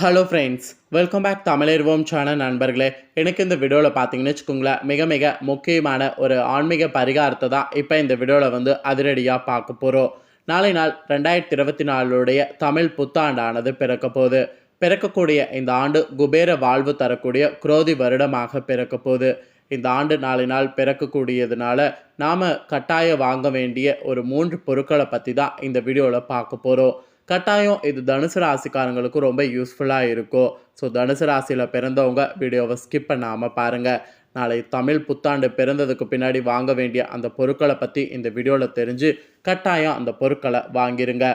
Hello friends welcome back தமிழர்வோம் channel நண்பர்களே. எனக்கு இந்த வீடியோவில் பார்த்தீங்கன்னு வச்சுக்கோங்களேன் மிக மிக முக்கியமான ஒரு ஆன்மீக பரிகாரத்தை தான் இப்போ இந்த வீடியோவில் வந்து அதிரடியாக பார்க்க போகிறோம் நாளை நாள் ரெண்டாயிரத்தி இருபத்தி நாலுடைய தமிழ் புத்தாண்டானது பிறக்க போகுது. பிறக்கக்கூடிய இந்த ஆண்டு குபேர வாழ்வு தரக்கூடிய குரோதி வருடமாக பிறக்க போகுது. இந்த ஆண்டு நாளை நாள் பிறக்கக்கூடியதுனால நாம் கட்டாயம் வாங்க வேண்டிய ஒரு மூன்று பொருட்களை பற்றி தான் இந்த வீடியோவில் பார்க்க போகிறோம் கட்டாயம் இது தனுசு ராசிக்காரங்களுக்கு ரொம்ப யூஸ்ஃபுல்லாக இருக்கும். ஸோ தனுசு ராசியில் பிறந்தவங்க வீடியோவை ஸ்கிப் பண்ணாமல் பாருங்கள் நாளை தமிழ் புத்தாண்டு பிறந்ததுக்கு பின்னாடி வாங்க வேண்டிய அந்த பொருட்களை பற்றி இந்த வீடியோவில் தெரிஞ்சு கட்டாயம் அந்த பொருட்களை வாங்கிருங்க.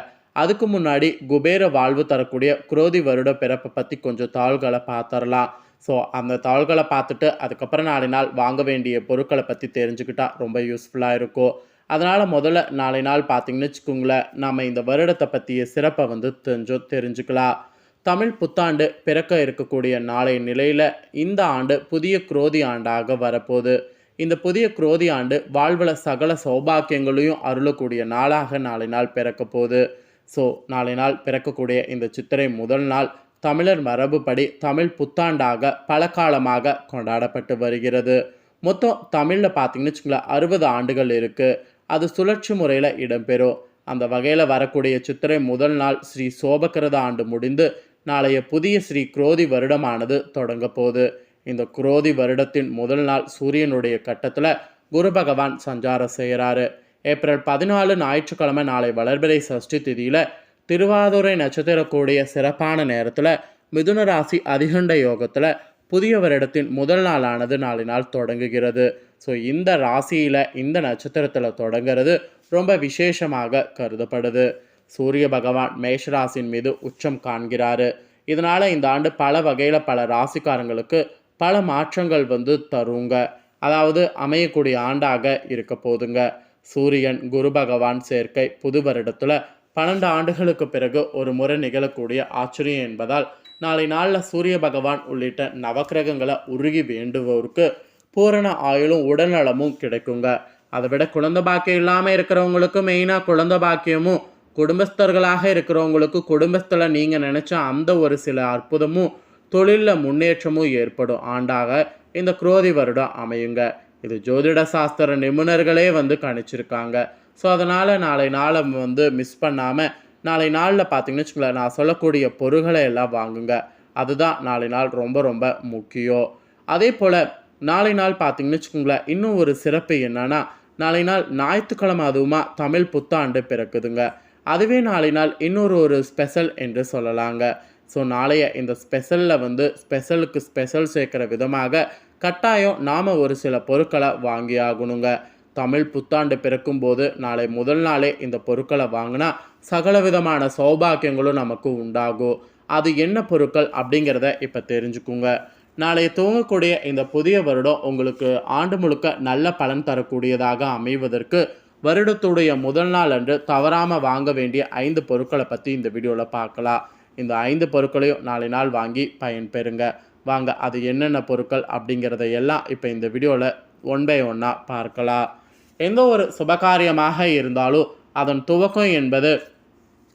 அதுக்கு முன்னாடி குபேர வாழ்வு தரக்கூடிய குரோதி வருட பிறப்பை பற்றி கொஞ்சம் தாள்களை பார்த்துடலாம் ஸோ அந்த தாள்களை பார்த்துட்டு அதுக்கப்புறம் நாளை நாள் வாங்க வேண்டிய பொருட்களை பற்றி தெரிஞ்சுக்கிட்டா ரொம்ப யூஸ்ஃபுல்லாக இருக்கும். அதனால் முதல்ல நாளை நாள் பார்த்தீங்கன்னு வச்சுக்கோங்களேன் நம்ம இந்த வருடத்தை பற்றிய சிறப்பை வந்து தெரிஞ்சோ தெரிஞ்சுக்கலாம். தமிழ் புத்தாண்டு பிறக்க இருக்கக்கூடிய நாளைய நிலையில் இந்த ஆண்டு புதிய குரோதி ஆண்டாக வரப்போகுது. இந்த புதிய குரோதி ஆண்டு வாழ்வில் சகல சௌபாக்கியங்களையும் அருளக்கூடிய நாளாக நாளை நாள் பிறக்க போகுது. ஸோ நாளை நாள் பிறக்கக்கூடிய இந்த சித்திரை முதல் நாள் தமிழர் மரபுப்படி தமிழ் புத்தாண்டாக பல காலமாக கொண்டாடப்பட்டு வருகிறது. மொத்தம் தமிழில் பார்த்தீங்கன்னு வச்சுக்கோங்களேன் அறுபது ஆண்டுகள் இருக்குது அது சுழற்சி முறையில் இடம்பெறும். அந்த வகையில் வரக்கூடிய சித்திரை முதல் நாள் ஸ்ரீ சோபகிருத ஆண்டு முடிந்து நாளைய புதிய ஸ்ரீ குரோதி வருடமானது தொடங்க போகுது. இந்த குரோதி வருடத்தின் முதல் நாள் சூரியனுடைய கட்டத்தில் குரு பகவான் சஞ்சாரம் செய்கிறாரு ஏப்ரல் பதினாலு ஞாயிற்றுக்கிழமை நாளை வளர்பிறை சஷ்டி திதியில் திருவாதுரை நட்சத்திரக்கூடிய சிறப்பான நேரத்தில் மிதுன ராசி அதிகண்ட யோகத்தில் புதிய வருடத்தின் முதல் நாளானது நாளை நாள் தொடங்குகிறது. ஸோ இந்த ராசியில் இந்த நட்சத்திரத்தில் தொடங்கிறது ரொம்ப விசேஷமாக கருதப்படுது. சூரிய பகவான் மேஷராசின் மீது உச்சம் காண்கிறாரு. இதனால் இந்த ஆண்டு பல வகையில் பல ராசிக்காரங்களுக்கு பல மாற்றங்கள் வந்து தருங்க. அதாவது அமையக்கூடிய ஆண்டாக இருக்க போதுங்க. சூரியன் குரு பகவான் சேர்க்கை புது வருடத்தில் பன்னெண்டு ஆண்டுகளுக்கு பிறகு ஒரு முறை நிகழக்கூடிய ஆச்சரியம் என்பதால் நாளை நாளில் சூரிய பகவான் உள்ளிட்ட நவக்கிரகங்களை உருகி வேண்டுவோருக்கு பூரண ஆயுளும் உடல்நலமும் கிடைக்குங்க. அதை விட குழந்தை பாக்கியம் இல்லாமல் இருக்கிறவங்களுக்கு மெயினாக குழந்தை பாக்கியமும் குடும்பஸ்தர்களாக இருக்கிறவங்களுக்கு குடும்பத்தில் நீங்கள் நினச்ச அந்த ஒரு சில அற்புதமும் தொழிலில் முன்னேற்றமும் ஏற்படும். ஆண்டாக இந்த குரோதி வருடம் அமையுங்க. இது ஜோதிட சாஸ்திர நிபுணர்களே வந்து கணிச்சிருக்காங்க. ஸோ அதனால் நாளை நாளை வந்து மிஸ் பண்ணாமல் நாளை நாளில் பார்த்தீங்கன்னு வச்சுக்கோங்களேன் நான் சொல்லக்கூடிய பொருள்களை எல்லாம் வாங்குங்க. அதுதான் நாளை நாள் ரொம்ப ரொம்ப முக்கியம். அதே போல் நாளை நாள் பார்த்தீங்கன்னு வச்சுக்கோங்களேன் இன்னும் ஒரு சிறப்பு என்னென்னா நாளை நாள் ஞாயிற்றுக்கிழமை அதுவுமா தமிழ் புத்தாண்டு பிறக்குதுங்க. அதுவே நாளை நாள் இன்னொரு ஒரு ஸ்பெஷல் என்று சொல்லலாங்க. ஸோ நாளைய இந்த ஸ்பெஷலில் வந்து ஸ்பெஷலுக்கு ஸ்பெஷல் சேர்க்குற விதமாக கட்டாயம் நாம் ஒரு சில பொருட்களை வாங்கி ஆகணுங்க தமிழ் புத்தாண்டு பிறக்கும்போது நாளை முதல் நாளே இந்த பொருட்களை வாங்கினா சகல விதமான சௌபாக்கியங்களும் நமக்கு உண்டாகும். அது என்ன பொருட்கள் அப்படிங்கிறத இப்போ தெரிஞ்சுக்குங்க. நாளைய துவங்கக்கூடிய இந்த புதிய வருடம் உங்களுக்கு ஆண்டு முழுக்க நல்ல பலன் தரக்கூடியதாக அமைவதற்கு வருடத்துடைய முதல் நாள் அன்று தவறாமல் வாங்க வேண்டிய ஐந்து பொருட்களை பற்றி இந்த வீடியோவில் பார்க்கலாம். இந்த ஐந்து பொருட்களையும் நாளை நாள் வாங்கி பயன்பெறுங்க. வாங்க அது என்னென்ன பொருட்கள் அப்படிங்கிறத எல்லாம் இப்போ இந்த வீடியோவில் ஒன் பை ஒன்னாக பார்க்கலாம். எந்த ஒரு சுபகாரியமாக இருந்தாலும் அதன் துவக்கம் என்பது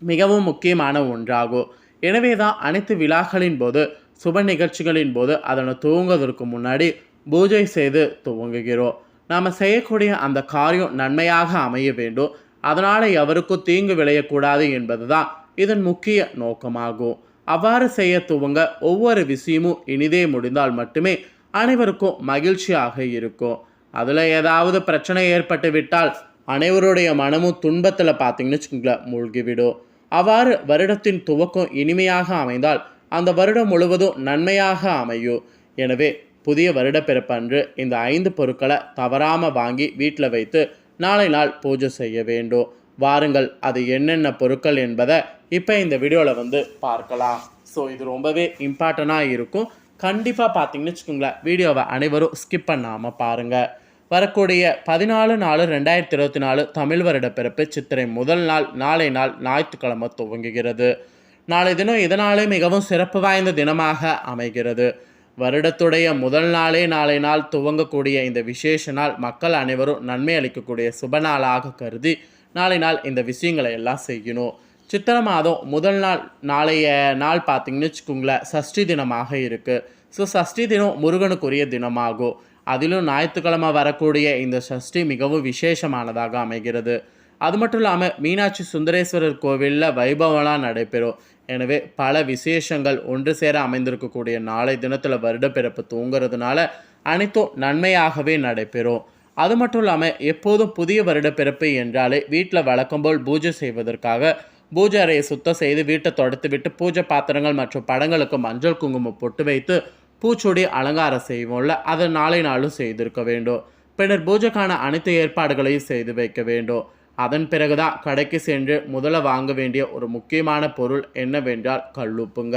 மிகவும் முக்கியமான ஒன்றாகும். எனவே தான் அனைத்து விழாக்களின் போது சுப நிகழ்ச்சிகளின் போது அதனை துவங்குவதற்கு முன்னாடி பூஜை செய்து துவங்குகிறோம். நாம் செய்யக்கூடிய அந்த காரியம் நன்மையாக அமைய வேண்டும். அதனால் எவருக்கும் தீங்கு விளையக்கூடாது என்பது தான் இதன் முக்கிய நோக்கமாகும். அவ்வாறு செய்ய துவங்க ஒவ்வொரு விஷயமும் இனிதே முடிந்தால் மட்டுமே அனைவருக்கும் மகிழ்ச்சியாக இருக்கும். அதில் ஏதாவது பிரச்சனை ஏற்பட்டு விட்டால் அனைவருடைய மனமும் துன்பத்தில் பார்த்தீங்கன்னு வச்சுக்கோங்களேன் மூழ்கிவிடும் அவ்வாறு வருடத்தின் துவக்கம் இனிமையாக அமைந்தால் அந்த வருடம் முழுவதும் நன்மையாக அமையும் எனவே புதிய வருட பிறப்பன்று இந்த ஐந்து பொருட்களை தவறாமல் வாங்கி வீட்டில் வைத்து நாளை நாள் பூஜை செய்ய வேண்டும். வாருங்கள் அது என்னென்ன பொருட்கள் என்பதை இப்போ இந்த வீடியோவில் வந்து பார்க்கலாம். ஸோ இது ரொம்பவே இம்பார்ட்டண்ட்டாக இருக்கும். கண்டிப்பாக பார்த்தீங்கன்னு வச்சுக்கோங்களேன் வீடியோவை அனைவரும் ஸ்கிப் பண்ணாமல் பாருங்கள் வரக்கூடிய பதினாலு நாலு ரெண்டாயிரத்தி இருபத்தி நாலு தமிழ் வருட பிறப்பு சித்திரை முதல் நாள் நாளை நாள் ஞாயிற்றுக்கிழமை துவங்குகிறது. நாளை தினம் இதனாலே மிகவும் சிறப்பு வாய்ந்த தினமாக அமைகிறது. வருடத்துடைய முதல் நாளே நாளை நாள் துவங்கக்கூடிய இந்த விசேஷ நாள் மக்கள் அனைவரும் நன்மை அளிக்கக்கூடிய சுப நாளாக கருதி நாளை நாள் இந்த விஷயங்களை எல்லாம் செய்யணும். சித்திரை மாதம் முதல் நாள் நாளைய நாள் பார்த்தீங்கன்னு வச்சுக்கோங்களேன் சஷ்டி தினமாக இருக்குது ஸோ சஷ்டி தினம் முருகனுக்குரிய தினமாகும். அதிலும் ஞாயிற்றுக்கிழமை வரக்கூடிய இந்த சஷ்டி மிகவும் விசேஷமானதாக அமைகிறது. அது மட்டும் இல்லாமல் மீனாட்சி சுந்தரேஸ்வரர் கோவிலில் வைபவம்லாம் நடைபெறும். எனவே பல விசேஷங்கள் ஒன்று சேர அமைந்திருக்கக்கூடிய நாளை தினத்தில் வருடப்பிறப்பு தூங்குறதுனால அனைத்தும் நன்மையாகவே நடைபெறும். அது மட்டும் இல்லாமல் எப்போதும் புதிய வருடப்பிறப்பு என்றாலே வீட்டில் வழக்கம்போல் பூஜை செய்வதற்காக பூஜை அறையை சுத்தம் செய்து வீட்டை தொடத்து விட்டு பூஜை பாத்திரங்கள் மற்றும் படங்களுக்கு மஞ்சள் குங்குமம் பொட்டு வைத்து பூச்சொடி அலங்காரம் செய்வோம்ல அதை நாளை நாளும் செய்திருக்க வேண்டும். பின்னர் பூஜைக்கான அனைத்து ஏற்பாடுகளையும் செய்து வைக்க வேண்டும். அதன் பிறகுதான் கடைக்கு சென்று முதல்ல வாங்க வேண்டிய ஒரு முக்கியமான பொருள் என்னவென்றால் கல்லுப்புங்க.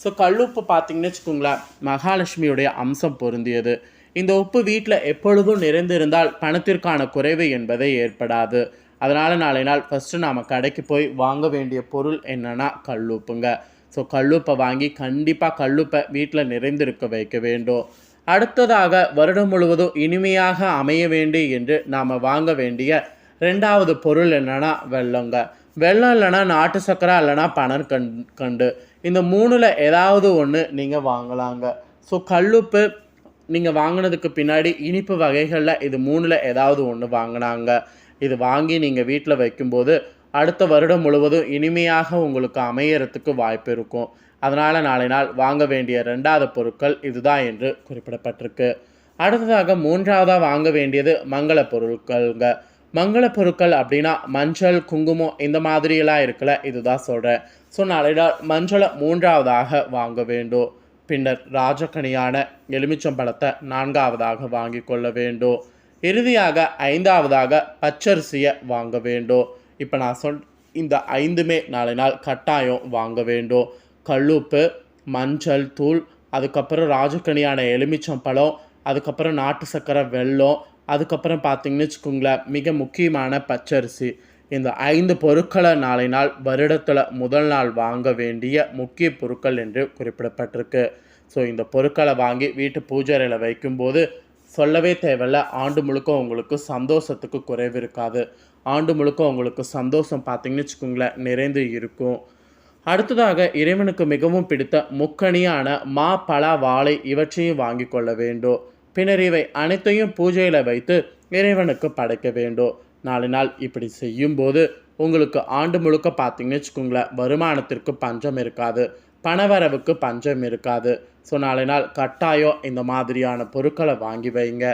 ஸோ கல்லுப்பு பார்த்தீங்கன்னு வச்சுக்கோங்களேன் மகாலட்சுமியுடைய அம்சம் பொருந்தியது. இந்த உப்பு வீட்டில் எப்பொழுதும் நிறைந்திருந்தால் பணத்திற்கான குறைவு என்பதே ஏற்படாது. அதனால் நாளை நாள் ஃபஸ்ட்டு நாம் கடைக்கு போய் வாங்க வேண்டிய பொருள் என்னென்னா கல்லுப்புங்க. ஸோ கல்லுப்பை வாங்கி கண்டிப்பாக கல்லுப்பை வீட்டில் நிறைந்திருக்க வைக்க வேண்டும். அடுத்ததாக வருடம் முழுவதும் இனிமையாக அமைய வேண்டும் என்று நாம் வாங்க வேண்டிய ரெண்டாவது பொருள் என்னன்னா வெள்ளங்க வெள்ளம் இல்லைன்னா நாட்டு சக்கரை இல்லைன்னா பணம் கண் கண்டு. இந்த மூணில் ஏதாவது ஒன்று நீங்கள் வாங்கலாங்க. ஸோ கல்லுப்பு நீங்கள் வாங்கினதுக்கு பின்னாடி இனிப்பு வகைகளில் இது மூணில் ஏதாவது ஒன்று வாங்கினாங்க. இது வாங்கி நீங்கள் வீட்டில் வைக்கும்போது அடுத்த வருடம் முழுவதும் இனிமையாக உங்களுக்கு அமையறதுக்கு வாய்ப்பு இருக்கும். அதனால் நாளை நாள் வாங்க வேண்டிய ரெண்டாவது பொருட்கள் இதுதான் என்று குறிப்பிடப்பட்டிருக்கு. அடுத்ததாக மூன்றாவதாக வாங்க வேண்டியது மங்கள பொருட்கள்ங்க. மங்கள பொருட்கள் அப்படின்னா மஞ்சள் குங்குமம் இந்த மாதிரியெல்லாம் இருக்கல இதுதான் சொல்கிறேன் ஸோ நாளை நாள் மஞ்சளை மூன்றாவதாக வாங்க வேண்டும். பின்னர் ராஜக்கனியான எலுமிச்சம்பழத்தை நான்காவதாக வாங்கி கொள்ள வேண்டும். இறுதியாக ஐந்தாவதாக பச்சரிசியை வாங்க வேண்டும். இப்போ நான் சொல் இந்த ஐந்துமே நாளை நாள் கட்டாயம் வாங்க வேண்டும். கல்லுப்பு மஞ்சள் தூள் அதுக்கப்புறம் ராஜக்கனியான எலுமிச்சம்பழம் அதுக்கப்புறம் நாட்டு சர்க்கரை வெல்லம் அதுக்கப்புறம் பார்த்திங்கன்னு வச்சுக்கோங்களேன் மிக முக்கியமான பச்சரிசி. இந்த ஐந்து பொருட்களை நாளை நாள் வருடத்தில் முதல் நாள் வாங்க வேண்டிய முக்கிய பொருட்கள் என்று குறிப்பிடப்பட்டிருக்கு. ஸோ இந்த பொருட்களை வாங்கி வீட்டு பூஜை அறையில் வைக்கும்போது சொல்லவே தேவையில்ல. ஆண்டு முழுக்க உங்களுக்கு சந்தோஷத்துக்கு குறைவு இருக்காது. ஆண்டு முழுக்க உங்களுக்கு சந்தோஷம் பார்த்தீங்கன்னு வச்சுக்கோங்களேன் நிறைந்து இருக்கும். அடுத்ததாக இறைவனுக்கு மிகவும் பிடித்த முக்கணியான மா பலா வாழை இவற்றையும் வாங்கி கொள்ள வேண்டும். பின்னர் இவை அனைத்தையும் பூஜையில் வைத்து இறைவனுக்கு படைக்க வேண்டும். நாலு நாள் இப்படி செய்யும்போது உங்களுக்கு ஆண்டு முழுக்க பார்த்தீங்கன்னு வச்சுக்கோங்களேன் வருமானத்திற்கு பஞ்சம் இருக்காது. பணவரவுக்கு பஞ்சம் இருக்காது. ஸோ நாளை நாள் கட்டாயம் இந்த மாதிரியான பொருட்களை வாங்கி வைங்க.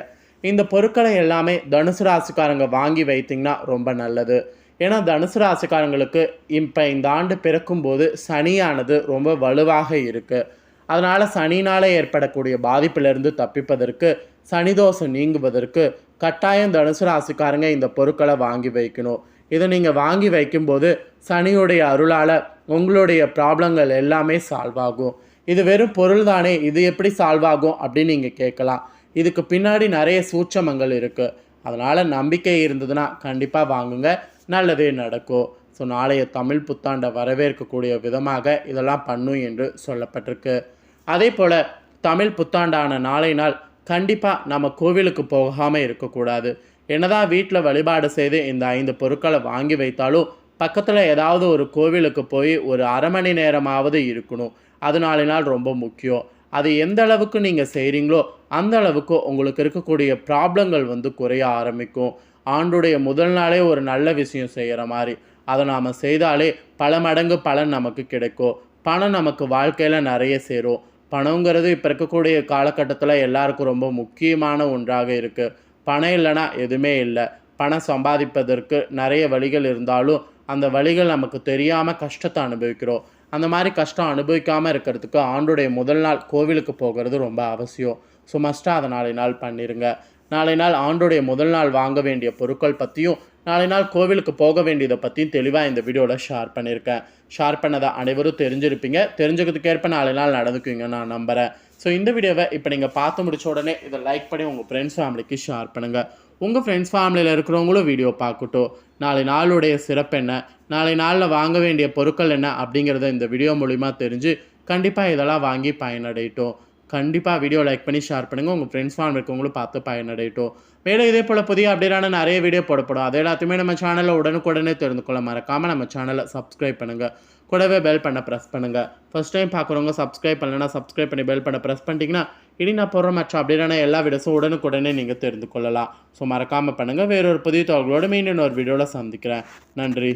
இந்த பொருட்களை எல்லாமே தனுசு ராசிக்காரங்க வாங்கி வைத்திங்கன்னா ரொம்ப நல்லது. ஏன்னா தனுசு ராசிக்காரங்களுக்கு இப்போ இந்த ஆண்டு பிறக்கும்போது சனியானது ரொம்ப வலுவாக இருக்குது அதனால் சனினால் ஏற்படக்கூடிய பாதிப்பிலிருந்து தப்பிப்பதற்கு சனிதோஷம் நீங்குவதற்கு கட்டாயம் தனுசு ராசிக்காரங்க இந்த பொருட்களை வாங்கி வைக்கணும். இதை நீங்கள் வாங்கி வைக்கும்போது சனியுடைய அருளால் உங்களுடைய ப்ராப்ளங்கள் எல்லாமே சால்வ் ஆகும். இது வெறும் பொருள் தானே இது எப்படி சால்வ் ஆகும் அப்படின்னு நீங்கள் கேட்கலாம். இதுக்கு பின்னாடி நிறைய சூட்சமங்கள் இருக்குது அதனால் நம்பிக்கை இருந்ததுன்னா கண்டிப்பாக வாங்குங்க நல்லதே நடக்கும். ஸோ நாளைய தமிழ் புத்தாண்டை வரவேற்கக்கூடிய விதமாக இதெல்லாம் பண்ணும் என்று சொல்லப்பட்டிருக்கு. அதே போல் தமிழ் புத்தாண்டான நாளை நாள் கண்டிப்பாக நம்ம கோவிலுக்கு போகாமல் இருக்கக்கூடாது. என்னதான் வீட்டில் வழிபாடு செய்து இந்த ஐந்து பொருட்களை வாங்கி வைத்தாலும் பக்கத்தில் ஏதாவது ஒரு கோவிலுக்கு போய் ஒரு அரை மணி நேரமாவது இருக்கணும். அது நாள் ரொம்ப முக்கியம். அது எந்த அளவுக்கு நீங்கள் செய்கிறீங்களோ அந்த அளவுக்கு உங்களுக்கு இருக்கக்கூடிய ப்ராப்ளங்கள் வந்து குறைய ஆரம்பிக்கும். ஆண்டுடைய முதல் நாளே ஒரு நல்ல விஷயம் செய்கிற மாதிரி. அதை நாம் செய்தாலே பல மடங்கு பலன் நமக்கு கிடைக்கும். பணம் நமக்கு வாழ்க்கையில் நிறைய சேரும். பணங்கிறது இப்போ இருக்கக்கூடிய காலகட்டத்தில் எல்லாருக்கும் ரொம்ப முக்கியமான ஒன்றாக இருக்குது பணம் இல்லைன்னா எதுவுமே இல்லை. பணம் சம்பாதிப்பதற்கு நிறைய வழிகள் இருந்தாலும் அந்த வழிகள் நமக்கு தெரியாமல் கஷ்டத்தை அனுபவிக்கிறோம். அந்த மாதிரி கஷ்டம் அனுபவிக்காமல் இருக்கிறதுக்கு ஆண்டுடைய முதல் நாள் கோவிலுக்கு போகிறது ரொம்ப அவசியம். ஸோ மஸ்ட்டாக அதை நாளை நாள் பண்ணிடுங்க நாளை நாள் ஆண்டுடைய முதல் நாள் வாங்க வேண்டிய பொருட்கள் பற்றியும் நாளை நாள் கோவிலுக்கு போக வேண்டியதை பற்றியும் தெளிவாக இந்த வீடியோவில் ஷேர் பண்ணியிருக்கேன் ஷேர் பண்ணதை அனைவரும் தெரிஞ்சிருப்பீங்க. தெரிஞ்சுக்கிறதுக்கேற்ப நாளை நாள் நடந்துக்குவீங்க நான் நம்புகிறேன் ஸோ இந்த வீடியோவை இப்போ நீங்கள் பார்த்து முடிச்ச உடனே இதை லைக் பண்ணி உங்கள் ஃப்ரெண்ட்ஸ் ஃபேமிலிக்கு ஷேர் பண்ணுங்கள் உங்கள் ஃப்ரெண்ட்ஸ் ஃபேமிலியில் இருக்கிறவங்களும் வீடியோ பார்க்கட்டும். நாளை நாளுடைய சிறப்பு என்ன? நாளை நாளில் வாங்க வேண்டிய பொருட்கள் என்ன? அப்படிங்கிறத இந்த வீடியோ மூலிமா தெரிஞ்சு கண்டிப்பாக இதெல்லாம் வாங்கி பயனடையட்டும். கண்டிப்பாக வீடியோ லைக் பண்ணி ஷேர் பண்ணுங்கள் உங்கள் ஃப்ரெண்ட்ஸ் ஃபேமிலி இருக்கவங்களும் பார்த்து பயனடையட்டும். மேலும் இதே போல் புதிய அப்டேட்டான நிறைய வீடியோ போடப்படும். அது எல்லாத்தையுமே நம்ம சேனலில் உடனுக்குடனே தெரிந்து கொள்ள மறக்காமல் நம்ம சேனலை சப்ஸ்கிரைப் பண்ணுங்கள் கூடவே பெல் பண்ண ப்ரெஸ் பண்ணுங்கள் ஃபஸ்ட் டைம் பார்க்குறவங்க சப்ஸ்கிரைப் பண்ணலைன்னா சப்ஸ்கிரைப் பண்ணி பெல் பண்ண ப்ரெஸ் பண்ணிட்டீங்கன்னா இனி நான் போடுற மற்ற அப்படின்னா எல்லா வீடியோஸும் உடனுக்குடனே நீங்கள் தெரிந்து கொள்ளலாம். ஸோ மறக்காமல் பண்ணுங்கள் வேறொரு புதிய தகவலோடு மீண்டும் ஒரு வீடியோவில் சந்திக்கிறேன். நன்றி.